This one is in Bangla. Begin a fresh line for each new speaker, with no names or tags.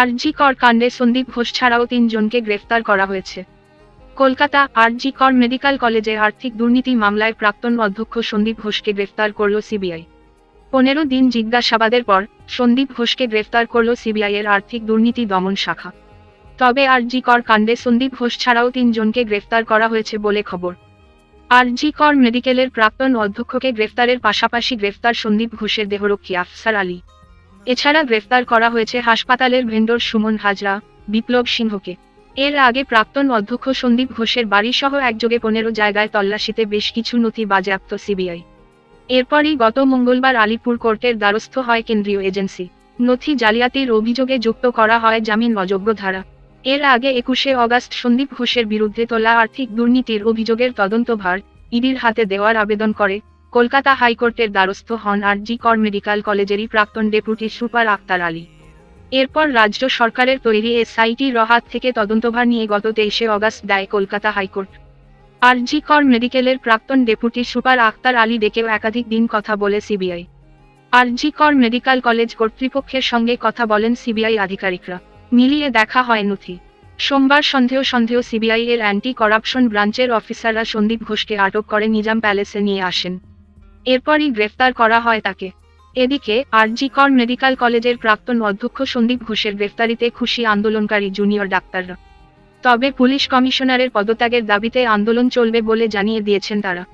আরজি কর কাণ্ডে সন্দীপ ঘোষ ছাড়াও তিনজনকে গ্রেফতার করা হয়েছে। কলকাতা আরজি কর মেডিকেল কলেজে আর্থিক দুর্নীতি মামলায় প্রাক্তন অধ্যক্ষ সন্দীপ ঘোষকে গ্রেফতার করল সিবিআই। পনেরো দিন জিজ্ঞাসাবাদের পর সন্দীপ ঘোষকে গ্রেফতার করল সিবিআই এর আর্থিক দুর্নীতি দমন শাখা। তবে আরজি কর কাণ্ডে সন্দীপ ঘোষ ছাড়াও তিনজনকে গ্রেফতার করা হয়েছে বলে খবর। আরজি কর মেডিকেলের প্রাক্তন অধ্যক্ষকে গ্রেফতারের পাশাপাশি গ্রেফতার সন্দীপ ঘোষের দেহরক্ষী আফসার আলী। এছাড়া গ্রেফতার করা হয়েছে হাসপাতালের ভেন্ডর সুমন হাজরা, বিপ্লব সিংহকে। এর আগে প্রাক্তন অধ্যক্ষ সন্দীপ ঘোষের বাড়িসহ একযোগে পনেরো জায়গায় তল্লাশিতে বেশ কিছু নথি বাজেয়াপ্ত সিবিআই। এরপরই গত মঙ্গলবার আলিপুর কোর্টের দ্বারস্থ হয় কেন্দ্রীয় এজেন্সি। নথি জালিয়াতির অভিযোগে যুক্ত করা হয় জামিন অযোগ্য ধারা। এর আগে একুশে অগাস্ট সন্দীপ ঘোষের বিরুদ্ধে তোলা আর্থিক দুর্নীতির অভিযোগের তদন্তভার ইডির হাতে দেওয়ার আবেদন করে কলকাতা হাইকোর্টের দ্বারস্থ হন আর জি কর মেডিকেল কলেজেরই প্রাক্তন ডেপুটি সুপার আক্তার আলী। এরপর রাজ্য সরকারের তৈরি এসআইটি রহাত থেকে তদন্তভার নিয়ে গত তেইশে অগাস্ট দেয় কলকাতা হাইকোর্ট। আর জি কর মেডিকেলের প্রাক্তন ডেপুটি সুপার আক্তার আলী ডেকেও একাধিক দিন কথা বলে সিবিআই। আর জি কর মেডিকেল কলেজ কর্তৃপক্ষের সঙ্গে কথা বলেন সিবিআই আধিকারিকরা। মিলিয়ে দেখা হয় নথি। সোমবার সন্দেহ সন্দেহ সিবিআই এর অ্যান্টি করাপশন ব্রাঞ্চের অফিসাররা সন্দীপ ঘোষকে আটক করে নিজাম প্যালেসে নিয়ে আসেন। এরপরই গ্রেফতার করা হয় তাকে। এদিকে আরজি কর মেডিকেল কলেজের প্রাক্তন অধ্যক্ষ সন্দীপ ঘোষের গ্রেফতারিতে খুশি আন্দোলনকারী জুনিয়র ডাক্তাররা। তবে পুলিশ কমিশনারের পদত্যাগের দাবিতে আন্দোলন চলবে বলে জানিয়ে দিয়েছেন তারা।